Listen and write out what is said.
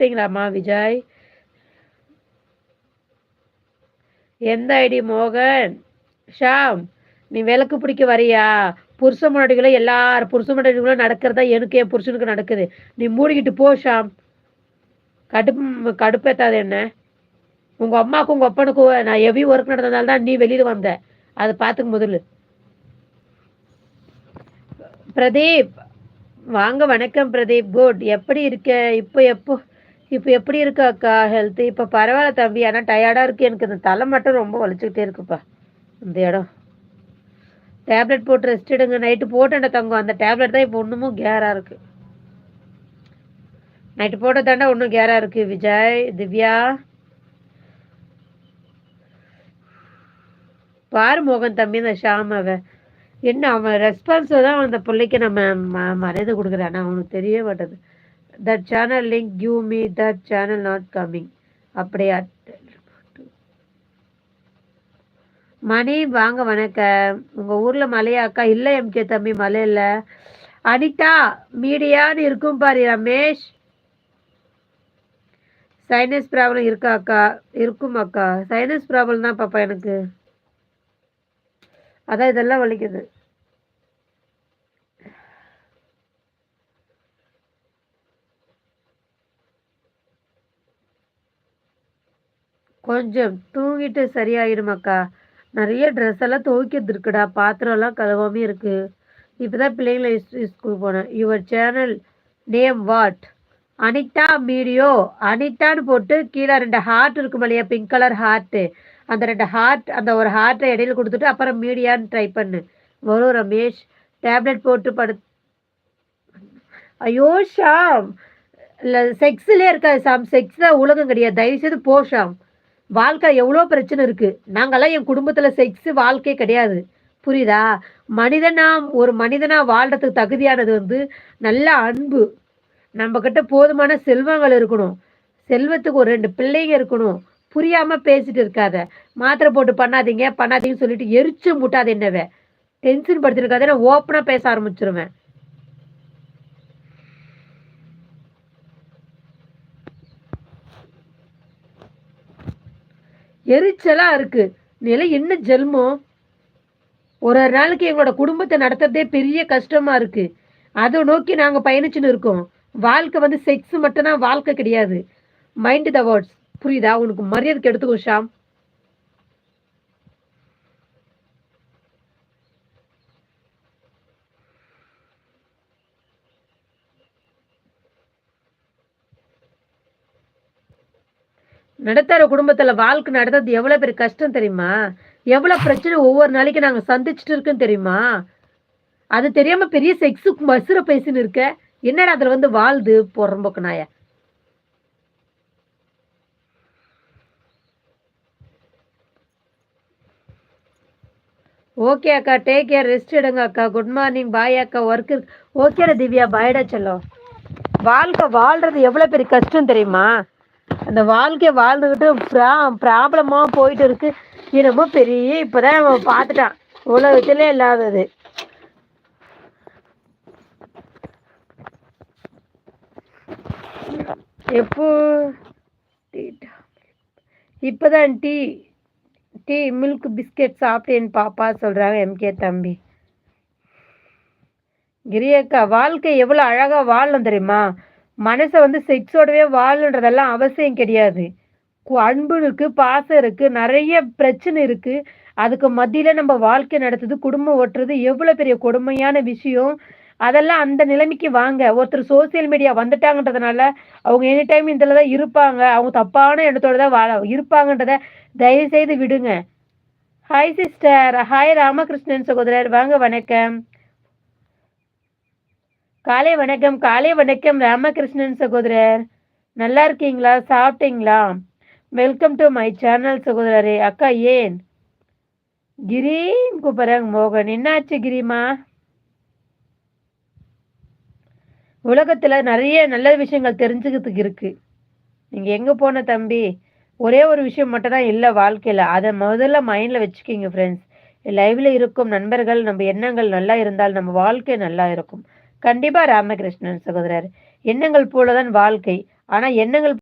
சரிங்களாம்மா விஜய். எந்த ஐடி மோகன்? ஷாம் நீ விளக்கு பிடிக்க வரியா? புருஷ முன்னாடிகளும் எல்லாரும் புருஷ முன்னாடிகளும் நடக்கிறதா எனக்கு என் புருஷனுக்கு நடக்குது. நீ மூடிக்கிட்டு போ ஷாம். கடுப்பு கடுப்பேத்தாது என்ன? உங்கள் அம்மாவுக்கும் உங்கள் அப்பனுக்கும் நான் ஹெவி ஒர்க் நடந்ததால தான் நீ வெளியில் வந்த. அதை பார்த்துக்க முதல்ல. பிரதீப் வாங்க வணக்கம் பிரதீப். குட் எப்படி இருக்க? இப்போ எப்போ? இப்போ எப்படி இருக்கு அக்கா ஹெல்த்து இப்போ பரவாயில்ல தம்பி. ஆனால் டயர்டாக இருக்கு. எனக்கு இந்த தலை மட்டும் ரொம்ப வலிச்சுக்கிட்டே இருக்குப்பா. இந்த இடம். டேப்லெட் போட்டு ரெஸ்ட் எடுங்க. நைட்டு போட்டேன்டா தங்கம். அந்த டேப்லெட் தான் இப்போ ஒன்றுமும் கேராக இருக்கு. நைட்டு போட்டதாண்டா ஒன்றும் கேராக இருக்கு. விஜய் திவ்யா. பாரு மோகன் தம்பி இந்த ஷாமாவை. என்ன அவன் ரெஸ்பான்ஸை தான் அந்த பிள்ளைக்கு நம்ம ம- மரியாதை கொடுக்குறான். அவனுக்கு தெரியவே மாட்டேது that channel link give me that channel not coming அப்படியா மணி வாங்க வணக்கம். உங்க ஊர்ல மழையா அக்கா இல்ல எம்கே தம்பி மலை இல்ல. அனிதா மீடியான்னு இருக்கும் பாரு ரமேஷ். சைனஸ் ப்ராப்ளம் இருக்கா அக்கா? இருக்கும் அக்கா. சைனஸ் ப்ராப்ளம் தான் பாப்பா எனக்கு. அதான் இதெல்லாம் வலிக்குது. கொஞ்சம் தூங்கிட்டு சரியாயிடுமாக்கா நிறைய ட்ரெஸ் எல்லாம் துவைக்கிறது இருக்குடா. பாத்திரம்லாம் கழுவாமே இருக்கு. இப்பதான் பிள்ளைங்களை ஸ்கூல் போனேன். Your channel name what Anitha media. அனிதான்னு போட்டு கீழே ரெண்டு ஹார்ட் இருக்கும் இல்லையா பிங்க் கலர் ஹார்ட்டு அந்த ரெண்டு ஹார்ட் அந்த ஒரு ஹார்ட்டை இடையில கொடுத்துட்டு அப்புறம் மீடியான்னு ட்ரை பண்ணு. வரும் ரமேஷ். டேப்லெட் போட்டு படு ஐயோ ஷாம். இல்லை செக்ஸ்லேயே இருக்காது ஷாம். செக்ஸ் தான் உலகம் கிடையாது. தயவுசெய்து போ ஷாம். வாழ்க்கை எவ்வளோ பிரச்சனை இருக்குது நாங்கள்லாம் என் குடும்பத்தில் செக்ஸ் வாழ்க்கையே கிடையாது. புரியுதா? மனிதனா ஒரு மனிதனாக வாழ்கிறதுக்கு தகுதியானது வந்து நல்ல அன்பு. நம்மக்கிட்ட போதுமான செல்வங்கள் இருக்கணும். செல்வத்துக்கு ஒரு ரெண்டு பிள்ளைங்க இருக்கணும். புரியாமல் பேசிட்டு இருக்காத. மாத்திரை போட்டு பண்ணாதீங்க பண்ணாதீங்கன்னு சொல்லிட்டு எரிச்சு முட்டாது என்னவே? டென்ஷன் படுத்திருக்காத நான் ஓப்பனாக பேச ஆரம்பிச்சிருவேன். எரிச்சலா இருக்கு. நிலை என்ன ஜென்மம் ஒரு ஒரு நாளைக்கு எங்களோட குடும்பத்தை நடத்துறதே பெரிய கஷ்டமா இருக்கு. அதை நோக்கி நாங்க பயணிச்சுன்னு இருக்கோம். வாழ்க்கை வந்து செக்ஸ் மட்டும்தான் வாழ்க்கை கிடையாது. மைண்ட் த வேர்ட்ஸ் புரியுதா? உனக்கு மரியாதைக்கு எடுத்துக்கோ ஷாம். நடத்துற குடும்பத்துல வாழ்க்கை நடத்துறது எவ்வளவு பெரிய கஷ்டம் தெரியுமா? எவ்வளவு பிரச்சனை ஒவ்வொரு நாளைக்கு நாங்க சந்திச்சுட்டு இருக்கோம் தெரியுமா? அது தெரியாம பெரிய செக்ஸுக்கு மசுர பேசின்னு இருக்க. என்னடா அதுல வந்து வாழ்து பொறம்போக்கு நாய? ஓகே அக்கா டேக் கேர் ரெஸ்ட் எடுங்க அக்கா. குட் மார்னிங் பாய் அக்கா. ஒர்க் ஓகேடா திவ்யா. பாய்டா செல்லம். வாழ்க்கை வாழ்றது எவ்வளவு பெரிய கஷ்டம் தெரியுமா? அந்த வாழ்க்கைய வாழ்ந்துகிட்டு ப்ரா ப்ராப்ளமா போயிட்டு இருக்கு என்னமோ பெரிய இப்பதான் அவன் பார்த்துட்டான். உலகத்திலே இல்லாதது. எப்போ? இப்பதான் டீ டீ மில்க் பிஸ்கெட் சாப்பிட்டேன்னு பாப்பா சொல்றாங்க எம்கே தம்பி. கிரியக்கா வாழ்க்கை எவ்வளோ அழகாக வாழணும் தெரியுமா? மனசை வந்து செக்ஸோடவே வாழன்றதெல்லாம் அவசியம் கிடையாது. அன்பு இருக்கு பாசம் இருக்கு நிறைய பிரச்சனை இருக்கு. அதுக்கு மத்தியில நம்ம வாழ்க்கை நடத்துது குடும்பம் ஓட்டுறது எவ்வளவு பெரிய கொடுமையான விஷயம். அதெல்லாம் அந்த நிலைமைக்கு வாங்க. ஒருத்தர் சோசியல் மீடியா வந்துட்டாங்கன்றதுனால அவங்க எனி டைம் இதுல தான் இருப்பாங்க. அவங்க தப்பான எண்ணத்தோட தான் வாழ இருப்பாங்கன்றத தயவு செய்து விடுங்க. ஹாய் சிஸ்டர் ஹாய் ராமகிருஷ்ணன் சகோதரர். வாங்க வணக்கம். காலை வணக்கம் காலை வணக்கம் ராமகிருஷ்ணன் சகோதரர். நல்லா இருக்கீங்களா? சாப்பிட்டீங்களா? வெல்கம் டு மை சேனல் சகோதரரே. அக்கா ஏன்? கிரீன் கூப்பிட்றாங்க மோகன். என்னாச்சு கிரிமா? உலகத்துல நிறைய நல்ல விஷயங்கள் தெரிஞ்சுக்கிறதுக்கு இருக்கு. நீங்க எங்க போன தம்பி? ஒரே ஒரு விஷயம் மட்டும் தான் இல்லை வாழ்க்கையில். அதை முதல்ல மைண்ட்ல வச்சுக்கிங்க ஃப்ரெண்ட்ஸ் லைவ்ல இருக்கும் நண்பர்கள் நம்ம எண்ணங்கள் நல்லா இருந்தால் நம்ம வாழ்க்கை நல்லா இருக்கும். கண்டிப்பா ராமகிருஷ்ணன் சகோதரர். எண்ணங்கள் போலதான் வாழ்க்கை. ஆனா எண்ணங்கள்